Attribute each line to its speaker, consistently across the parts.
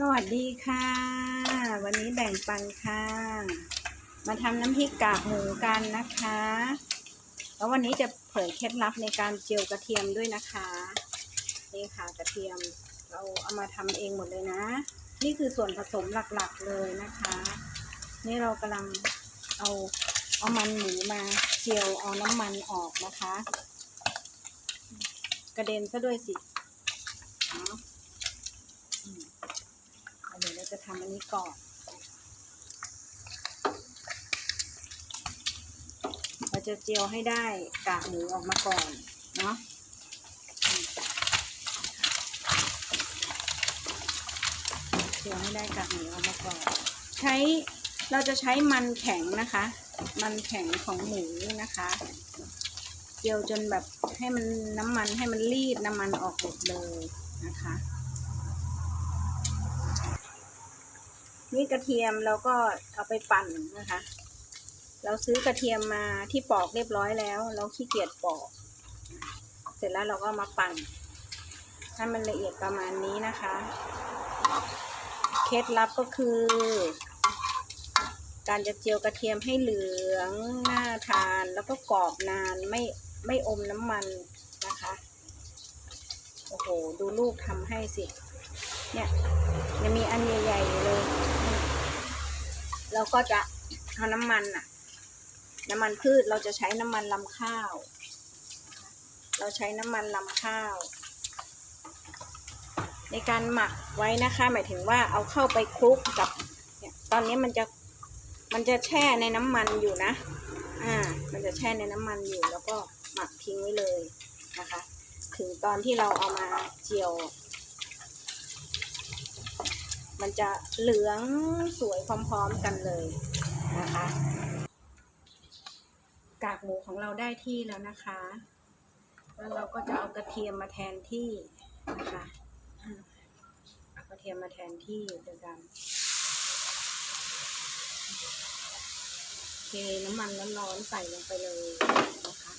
Speaker 1: สวัสดีค่ะ วันนี้แบ่งปันค่ะ มาทำน้ำพริกกากหมูกันนะคะ แล้ววันนี้จะเผยเคล็ดลับในการเจียวกระเทียมด้วยนะคะ นี่ค่ะกระเทียมเราเอามาทำเองหมดเลยนะ นี่คือส่วนผสมหลักๆเลยนะคะ นี่เรากำลังเอาเอามันหมูมาเจียวเอาน้ำมันออกนะคะ กระเด็นซะด้วยสิเนาะ เดี๋ยวเรา จะทำอันนี้ก่อน เราจะเจียวให้ได้กากหมูออกมาก่อน เนาะเจียวให้ได้กากหมูออกมาก่อน ใช้เราจะใช้มันแข็งนะคะ มันแข็งของหมูนะคะ เจียวจนแบบให้มันน้ำมันให้มันรีดน้ำมันออกหมดเลยนะคะ นี่กระเทียมเราก็เอาไปปั่นนะคะ เราซื้อกระเทียมมาที่ปอกเรียบร้อยแล้ว เราขี้เกียจปอก เสร็จแล้วเราก็มาปั่นให้มันละเอียดประมาณนี้นะคะ เคล็ดลับก็คือ การจะเจียวกระเทียมให้เหลืองน่าทานแล้วก็กรอบนานไม่ไม่อมน้ำมันนะคะ โอ้โห ดูลูกทำให้สิ เนี่ยยังมีอันใหญ่ๆอยู่เลย เราก็จะเอาน้ำมันอะน้ำมันพืชเราจะใช้น้ำมันลำข้าว เราใช้น้ำมันลำข้าว ในการหมักไว้นะคะ หมายถึงว่าเอาเข้าไปคลุกกับตอนนี้มันจะมันจะแช่ในน้ำมันอยู่นะ อ่า มันจะแช่ในน้ำมันอยู่แล้วก็หมักทิ้งไว้เลยนะคะ ถึงตอนที่เราเอามาเจียว มันจะเหลืองสวยพร้อมๆกันเลยนะคะ กากหมูของเราได้ที่แล้วนะคะ แล้วเราก็จะเอากระเทียมมาแทนที่นะคะเอากระเทียมมาแทนที่เดียวกันเทน้ำมันร้อนๆใส่ลงไปเลยนะคะ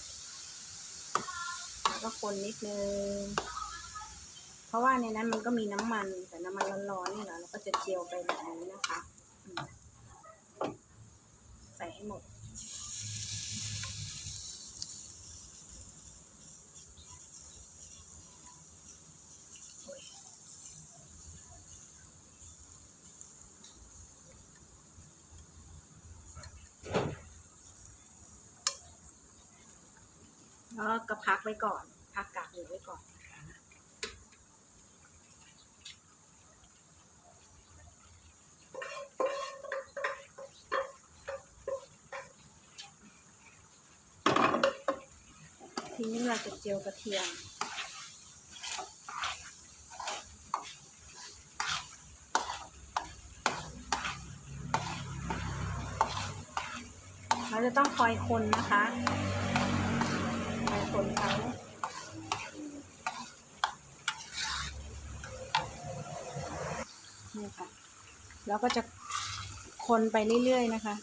Speaker 1: แล้วก็คนนิดนึง เพราะว่าในนั้นมันก็มีน้ำมันแต่น้ำมันร้อนๆนี่แหละเราก็จะเจียวไปแบบนี้นะคะ ใส่ให้หมดแล้วก็พักไว้ก่อน พักกากหมูไว้ก่อน นี้เราจะเจียวกระเทียม เราจะต้องคอยคนนะคะคอยคนเขานี่ค่ะ แล้วก็จะคนไปเรื่อยๆนะคะ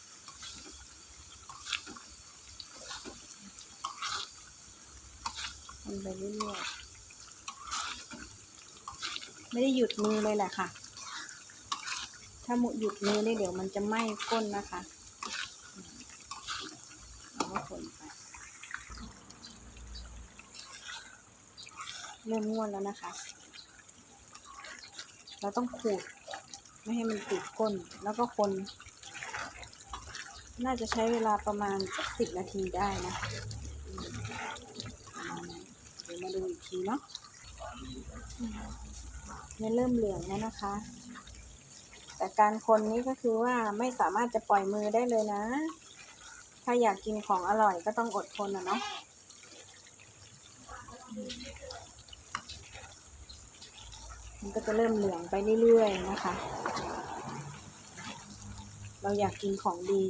Speaker 1: นไปเรื่อยๆ ไม่ได้หยุดมือเลยแหละค่ะ ถ้าหมดหยุดมือนี่เดี๋ยวมันจะไหม้ก้นนะคะเราก็คนไป เริ่มง่วนแล้วนะคะ เราต้องขูดไม่ให้มันติดก้น แล้วก็คน น่าจะใช้เวลาประมาณสักสิบนาทีได้นะ ดูอีกทีเนาะมเนี่ยเริ่มเหลืองแล้วนะคะ แต่การคนนี้ก็คือว่าไม่สามารถจะปล่อยมือได้เลยนะ ถ้าอยากกินของอร่อยก็ต้องอดทนนะเนาะมันก็จะเริ่มเหลืองไปเรื่อยๆนะคะ เราอยากกินของดี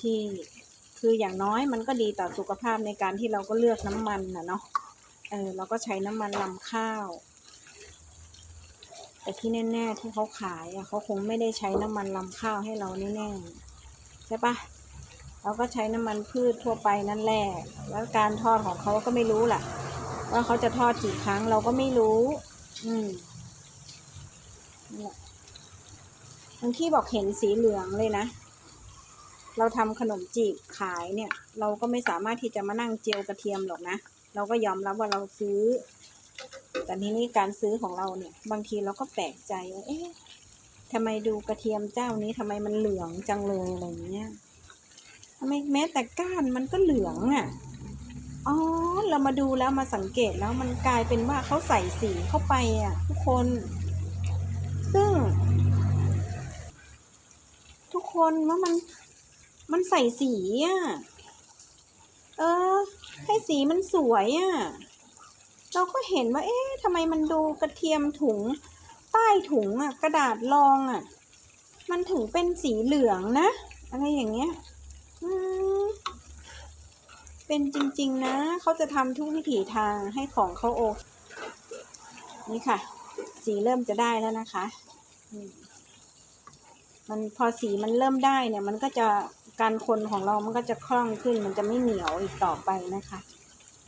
Speaker 1: ที่ คืออย่างน้อยมันก็ดีต่อสุขภาพในการที่เราก็เลือกน้ำมันนะเนาะเออเราก็ใช้น้ำมันลำข้าว แต่ที่แน่ๆที่เขาขายอะเขาคงไม่ได้ใช้น้ำมันลำข้าวให้เราแน่ๆใช่ปะเราก็ใช้น้ำมันพืชทั่วไปนั่นแหละแล้วการทอดของเขาก็ไม่รู้ล่ะ ว่าเขาจะทอดกี่ครั้งเราก็ไม่รู้ อืมบางที่บอกเห็นสีเหลืองเลยนะ เราทำขนมจีบขายเนี่ย เราก็ไม่สามารถที่จะมานั่งเจียวกระเทียมหรอกนะ เราก็ยอมรับว่าเราซื้อ แต่ทีนี้การซื้อของเราเนี่ย บางทีเราก็แปลกใจว่าเอ๊ะทำไมดูกระเทียมเจ้านี้ทำไมมันเหลืองจังเลยอะไรอย่างเงี้ยทำไมแม้แต่ก้านมันก็เหลืองอะอ๋อเรามาดูแล้วมาสังเกตแล้วมันกลายเป็นว่าเขาใส่สีเข้าไปอะ ทุกคน ซึ่ง ทุกคนว่ามัน มันใส่สีอะ เออ ให้สีมันสวยอะ เราก็เห็นว่า เอ๊ะทำไมมันดูกระเทียมถุง ใต้ถุงอะ กระดาษรองอะ มันถึงเป็นสีเหลืองนะ อะไรอย่างเงี้ยอืมเป็นจริง ๆ นะ เขาจะทำทุกวิถีทางให้ของเขาโอเคนี่ค่ะ สีเริ่มจะได้แล้วนะคะ มันพอสีมันเริ่มได้เนี่ย มันก็จะ การคนของเรามันก็จะคล่องขึ้น มันจะไม่เหนียวอีกต่อไปนะคะ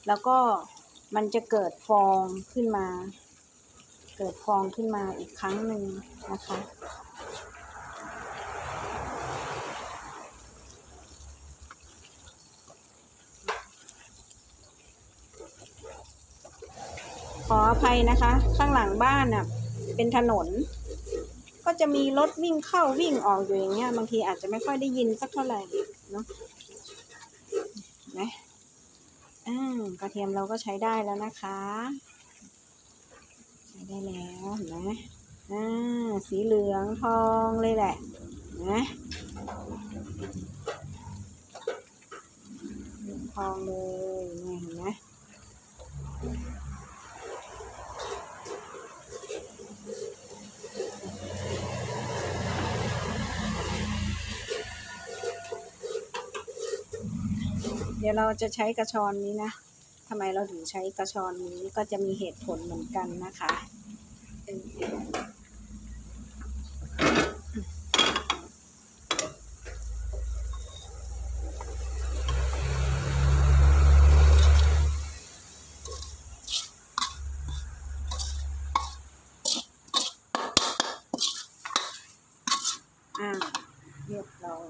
Speaker 1: แล้วก็มันจะเกิดฟองขึ้นมา เกิดฟองขึ้นมาอีกครั้งหนึ่งนะคะ ขออภัยนะคะ ข้างหลังบ้านน่ะเป็นถนน ก็จะมีรถวิ่งเข้าวิ่งออกอยู่อย่างเงี้ย บางทีอาจจะไม่ค่อยได้ยินสักเท่าไหร่เนาะนไหมอ่ากระเทียมเราก็ใช้ได้แล้วนะคะ ใช้ได้แล้วนไหมอ่าสีเหลืองทองเลยแหละนไหมเหลืองทองเลย ดี๋ยวเราจะใช้กระชอนนี้นะทำไมเราถึงใช้กระชอนนี้ก็จะมีเหตุผลเหมือนกันนะคะเอออ่าเรียบร้อย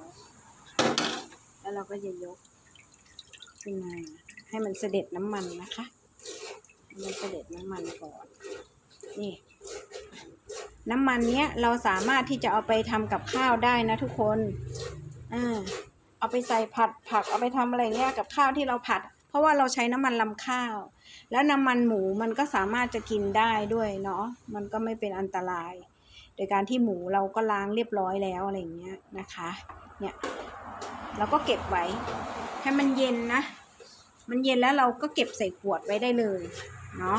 Speaker 1: แล้วเราก็จะยก ขึ้นมา ให้มันเสด็จน้ำมันนะคะให้มันเสด็จน้ำมันก่อน นี่ น้ำมันเนี้ยเราสามารถที่จะเอาไปทำกับข้าวได้นะทุกคนอ่าเอาไปใส่ผัดผักเอาไปทำอะไรเงี้ยกับข้าวที่เราผัด เพราะว่าเราใช้น้ำมันลำข้าว แล้วน้ำมันหมูมันก็สามารถจะกินได้ด้วยเนาะมันก็ไม่เป็นอันตราย โดยการที่หมูเราก็ล้างเรียบร้อยแล้วอะไรเงี้ยนะคะเนี่ยเราก็เก็บไว้ ให้มันเย็นนะ มันเย็นแล้วเราก็เก็บใส่ขวดไว้ได้เลยเนาะ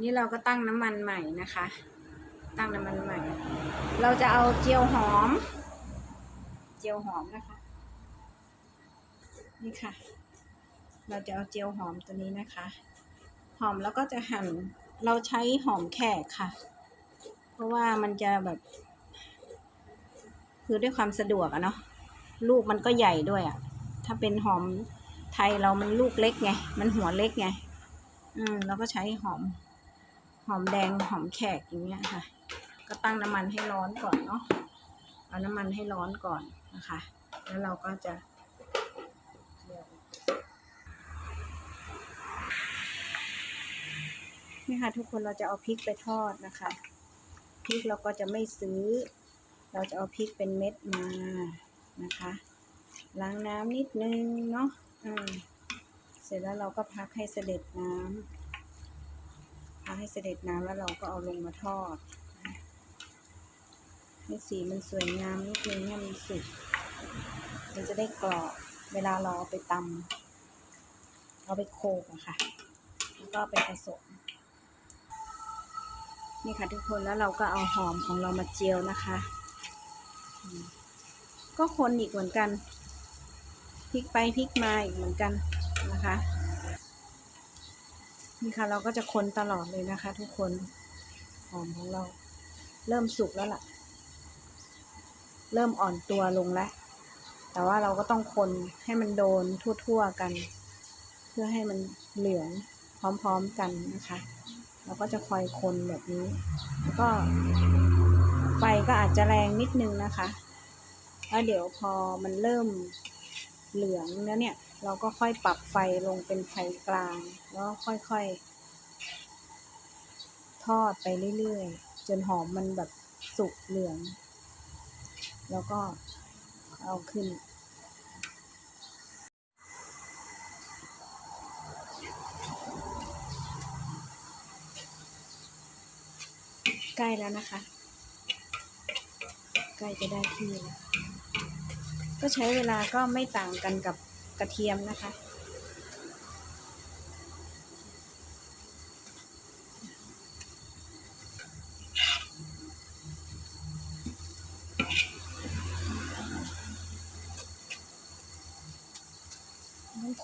Speaker 1: นี่เราก็ตั้งน้ำมันใหม่นะคะ ตั้งน้ำมันใหม่ เราจะเอาเจียวหอม เจียวหอมนะคะ นี่ค่ะ เราจะเอาเจียวหอมตัวนี้นะคะ หอมแล้วก็จะหั่น เราใช้หอมแขกค่ะ เพราะว่ามันจะแบบ คือด้วยความสะดวกอะเนาะ ลูกมันก็ใหญ่ด้วยอะ่ะ ถ้าเป็นหอมไทยเรามันลูกเล็กไง มันหัวเล็กไง อืมเราก็ใช้หอม หอมแดงหอมแขกอย่างเงี้ยค่ะ ก็ตั้งน้ำมันให้ร้อนก่อนเนาะ เอาน้ำมันให้ร้อนก่อนนะคะ แล้วเราก็จะนี่ค่ะทุกคนเราจะเอาพริกไปทอดนะคะ พริกเราก็จะไม่ซื้อ เราจะเอาพริกเป็นเม็ดมานะคะ ล้างน้ำนิดนึงเนาะเสร็จแล้วเราก็พักให้เสด็จน้ำพักให้เสด็จน้ำแล้วเราก็เอาลงมาทอดให้สีมันสวยงามนิดนึงให้มันสุกมันจะได้กรอบเวลาเราเอาไปตำเอาไปโขลกอะค่ะ แล้วก็ไปผสมนี่ค่ะทุกคนแล้วเราก็เอาหอมของเรามาเจียวนะคะ ก็คนอีกเหมือนกัน พลิกไปพลิกมาอีกเหมือนกันนะคะนี่ค่ะเราก็จะคนตลอดเลยนะคะ ทุกคนหอมของเราเริ่มสุกแล้วล่ะ เริ่มอ่อนตัวลงแล้ว แต่ว่าเราก็ต้องคนให้มันโดนทั่วๆกัน เพื่อให้มันเหลืองพร้อมๆกันนะคะ เราก็จะคอยคนแบบนี้ แล้วก็ไฟก็อาจจะแรงนิดนึงนะคะแล้วเดี๋ยวพอมันเริ่ม เหลืองแล้วเนี่ย เราก็ค่อยปรับไฟลงเป็นไฟกลาง แล้วค่อยๆ ทอดไปเรื่อยๆ จนหอมมันแบบสุกเหลือง แล้วก็เอาขึ้น ใกล้แล้วนะคะ ใกล้จะได้ที่แล้ว ก็ใช้เวลาก็ไม่ต่างกันกับกระเทียมนะคะ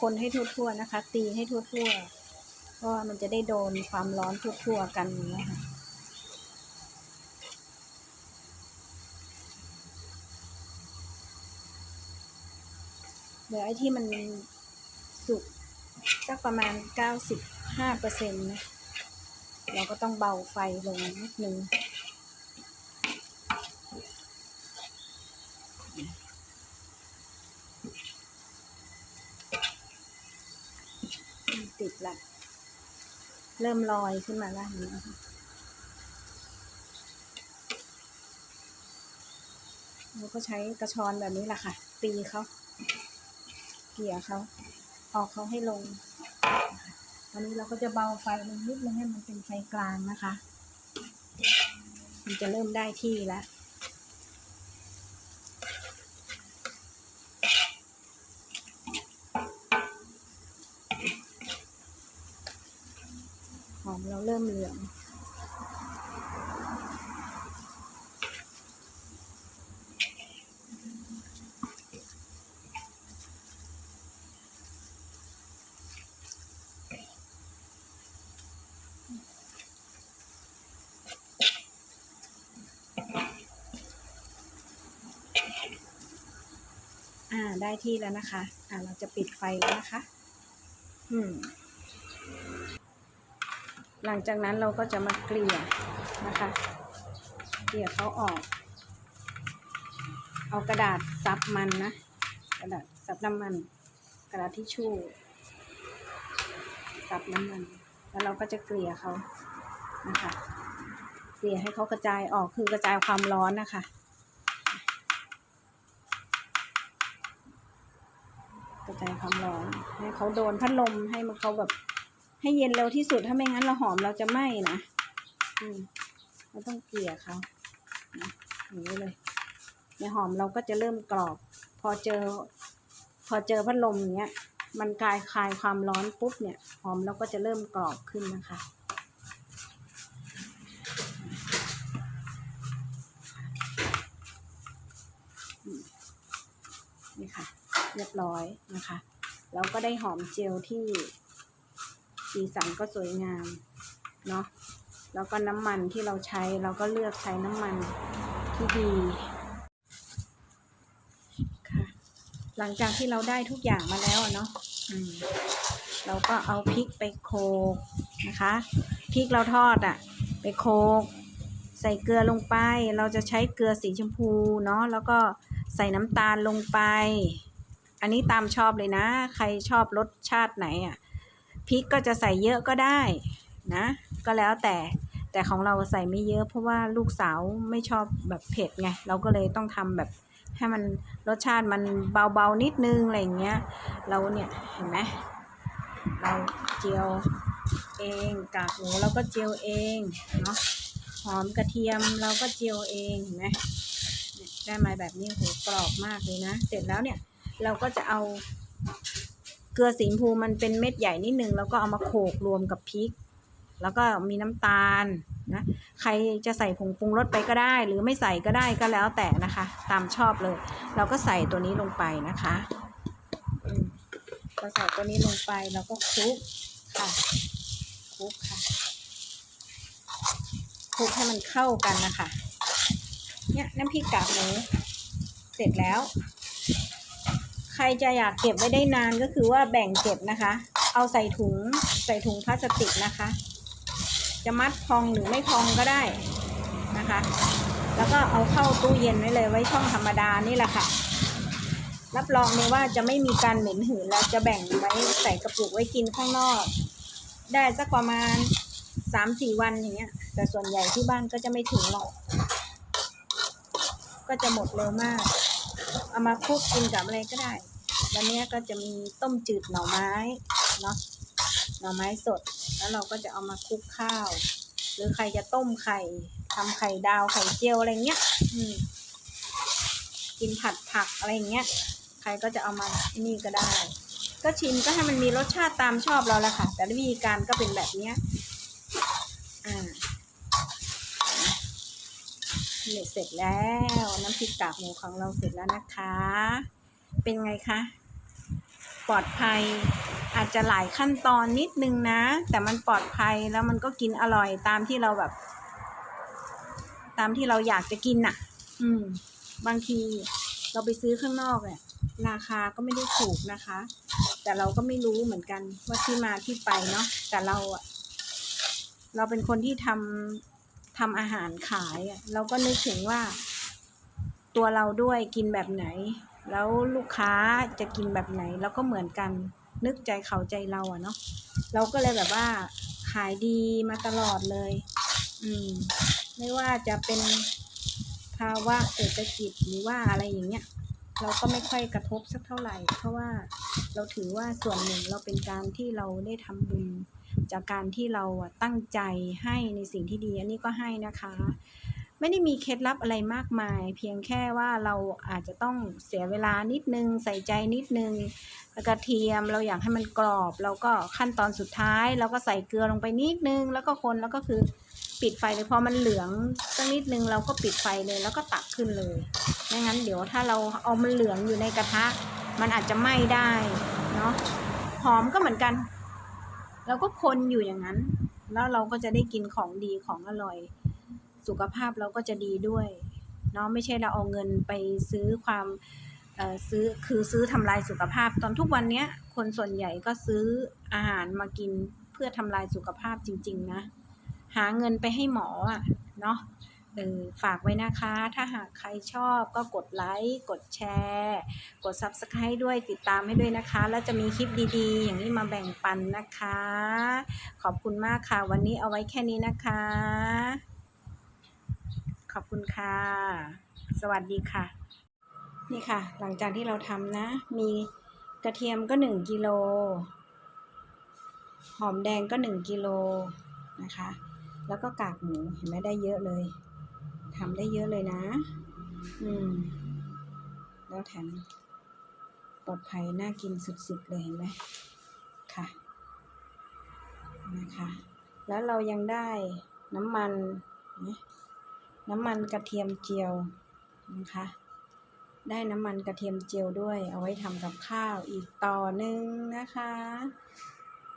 Speaker 1: คนให้ทั่วๆนะคะ ตีให้ทั่วๆเพราะมันจะได้โดนความร้อนทั่วๆกันนะคะ เดี๋ยวไอ้ที่มันสุกสักประมาณเก้าสิบห้าเปอร์เซ็นต์นะเราก็ต้องเบาไฟลงนิดนึงติดละเริ่มลอยขึ้นมาแล้วนะเราก็ใช้กระชอนแบบนี้แหละค่ะ ตีเขา กลี่ยเขาเอาเขาให้ลงตอนนี้เราก็จะเบาไฟลงนิดนึงให้มันเป็นไฟกลางนะคะ มันจะเริ่มได้ที่แล้วหอมเราเริ่มเหลือง ได้ที่แล้วนะคะ อ่าเราจะปิดไฟแล้วนะคะ อืม หลังจากนั้นเราก็จะมาเกลี่ยนะคะ เกลี่ยเขาออก เอากระดาษซับมันนะ กระดาษซับน้ำมัน กระดาษทิชชู่ซับน้ำมัน แล้วเราก็จะเกลี่ยเขานะคะ เกลี่ยให้เขากระจายออกคือกระจายความร้อนนะคะ กระจายความร้อน ให้เขาโดนพัดลมให้มันเขาแบบ ให้เย็นเร็วที่สุดถ้าไม่งั้นเราหอมเราจะไหม้นะอืมเราต้องเกลี่ยเขานะอย่างนี้เลยในหอมเราก็จะเริ่มกรอบ พอเจอ พอเจอพัดลมอย่างเงี้ย มันกลายคลายความร้อนปุ๊บเนี่ย หอมเราก็จะเริ่มกรอบขึ้นนะคะ นี่ค่ะ เรียบร้อยนะคะ แล้วก็ได้หอมเจลที่สีสันก็สวยงามเนาะแล้วก็น้ำมันที่เราใช้เราก็เลือกใช้น้ำมันที่ดีค่ะหลังจากที่เราได้ทุกอย่างมาแล้วเนาะเราก็เอาพริกไปโขกนะคะพริกเราทอดอะ่ะ ไปโขกใส่เกลือลงไป เราจะใช้เกลือสีชมพูเนาะแล้วก็ใส่น้ำตาลลงไป อันนี้ตามชอบเลยนะ ใครชอบรสชาติไหนอะพริกก็จะใส่เยอะก็ได้นะ ก็แล้วแต่แต่ของเราใส่ไม่เยอะเพราะว่าลูกสาวไม่ชอบแบบเผ็ดไง เราก็เลยต้องทำแบบให้มันรสชาติมันเบาๆนิดนึงอะไรอย่างเงี้ย เราเนี่ยเห็นไหมเราเจียวเองกากหมูเราก็เจียวเองเนาะหอมกระเทียมเราก็เจียวเองเห็นไหมได้มาแบบนี้โหกรอบมากเลยนะ เสร็จแล้วเนี่ย เราก็จะเอาเกลือสีชมพูมันเป็นเม็ดใหญ่นิดนึงแล้วก็เอามาโขลกรวมกับพริก แล้วก็มีน้ำตาลนะใครจะใส่ผงปรุงรสไปก็ได้ หรือไม่ใส่ก็ได้ก็แล้วแต่นะคะ ตามชอบเลย เราก็ใส่ตัวนี้ลงไปนะคะเราใส่ตัวนี้ลงไปแล้วก็คลุกค่ะคลุกค่ะคลุกให้มันเข้ากันนะคะ เนี่ยน้ำพริกกากหมูเสร็จแล้ว ใครจะอยากเก็บไว้ได้นานก็คือว่าแบ่งเก็บนะคะ เอาใส่ถุงใส่ถุงพลาสติกนะคะ จะมัดพองหรือไม่พองก็ได้นะคะ แล้วก็เอาเข้าตู้เย็นไว้เลยไว้ช่องธรรมดานี่แหละค่ะ รับรองเลยว่าจะไม่มีการเหม็นหืนแล้วจะแบ่งไว้ใส่กระปุกไว้กินข้างนอก ได้สักประมาณสามสี่วันอย่างเงี้ย แต่ส่วนใหญ่ที่บ้านก็จะไม่ถึงหรอก ก็จะหมดเร็วมาก เอามาคลุกกินกับอะไรก็ได้ วันนี้ก็จะมีต้มจืดหน่อไม้เนาะหน่อไม้สด แล้วเราก็จะเอามาคลุกข้าว หรือใครจะต้มไข่ทำไข่ดาวไข่เจียวอะไรเงี้ยอืกินผัดผักอะไรเงี้ย ใครก็จะเอามานี่ก็ได้ ก็ชิมก็ให้มันมีรสชาติตามชอบเราแหละค่ะ แต่วิธีการก็เป็นแบบเนี้ย อ่าเนี่เสร็จแล้วน้ำพริกกากหมูของเราเสร็จแล้วนะคะ เป็นไงคะปลอดภัยอาจจะหลายขั้นตอนนิดนึงนะ แต่มันปลอดภัยแล้วมันก็กินอร่อยตามที่เราแบบ ตามที่เราอยากจะกินน่ะ อืม บางทีเราไปซื้อข้างนอกเนี่ยราคาก็ไม่ได้ถูกนะคะ แต่เราก็ไม่รู้เหมือนกันว่าที่มาที่ไปเนาะแต่เราอะเราเป็นคนที่ทำ ทำอาหารขายเราก็นึกถึงว่า ตัวเราด้วยกินแบบไหน แล้วลูกค้าจะกินแบบไหนเราก็เหมือนกัน นึกใจเขาใจเราอะเนาะเราก็เลยแบบว่าขายดีมาตลอดเลย อืม ไม่ว่าจะเป็นภาวะเศรษฐกิจหรือว่าอะไรอย่างเงี้ย เราก็ไม่ค่อยกระทบสักเท่าไหร่ เพราะว่าเราถือว่าส่วนหนึ่งเราเป็นการที่เราได้ทำบุญ จากการที่เราตั้งใจให้ในสิ่งที่ดี อันนี้ก็ให้นะคะ ไม่ได้มีเคล็ดลับอะไรมากมาย เพียงแค่ว่าเราอาจจะต้องเสียเวลานิดนึง ใส่ใจนิดนึงกระเทียมเราอยากให้มันกรอบ เราก็ขั้นตอนสุดท้ายเราก็ใส่เกลือลงไปนิดนึง แล้วก็คนแล้วก็คือปิดไฟเลยพอมันเหลืองสักนิดนึงเราก็ปิดไฟเลยแล้วก็ตักขึ้นเลยไม่งั้นเดี๋ยวถ้าเราเอามันเหลืองอยู่ในกระทะ มันอาจจะไหม้ได้เนาะหอมก็เหมือนกัน เราก็คนอยู่อย่างนั้น แล้วเราก็จะได้กินของดีของอร่อย สุขภาพเราก็จะดีด้วยเนาะไม่ใช่เราเอาเงินไปซื้อความเอ่อซื้อคือซื้อทำลายสุขภาพ ตอนทุกวันเนี้ยคนส่วนใหญ่ก็ซื้ออาหารมากินเพื่อทำลายสุขภาพจริง ๆ นะ หาเงินไปให้หมออะเนาะ เออฝากไว้นะคะ ถ้าหากใครชอบก็กดไลค์กดแชร์ กด Subscribe ด้วยติดตามให้ด้วยนะคะ แล้วจะมีคลิปดีๆ อย่างนี้มาแบ่งปันนะคะ ขอบคุณมากค่ะ วันนี้เอาไว้แค่นี้นะคะ ขอบคุณค่ะ สวัสดีค่ะ นี่ค่ะ หลังจากที่เราทำนะ มีกระเทียมก็หนึ่งกิโลหอมแดงก็หนึ่งกิโลนะคะ แล้วก็กากหมูเห็นไหมได้เยอะเลย ทำได้เยอะเลยนะ อืม แล้วแถมปลอดภัยน่ากินสุดๆเลยเห็นไหมค่ะ นะคะ แล้วเรายังได้น้ำมันน้ำมันกระเทียมเจียวนะคะ ได้น้ำมันกระเทียมเจียวด้วย เอาไว้ทำกับข้าวอีกต่อหนึ่งนะคะ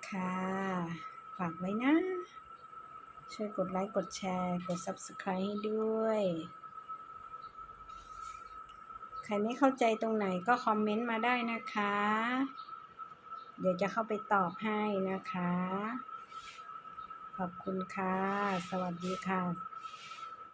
Speaker 1: ค่ะ ฝากไว้นะ ช่วยกดไลค์กดแชร์ กด Subscribe ให้ด้วย ใครไม่เข้าใจตรงไหนก็คอมเมนต์มาได้นะคะ เดี๋ยวจะเข้าไปตอบให้นะคะ ขอบคุณค่ะ สวัสดีค่ะ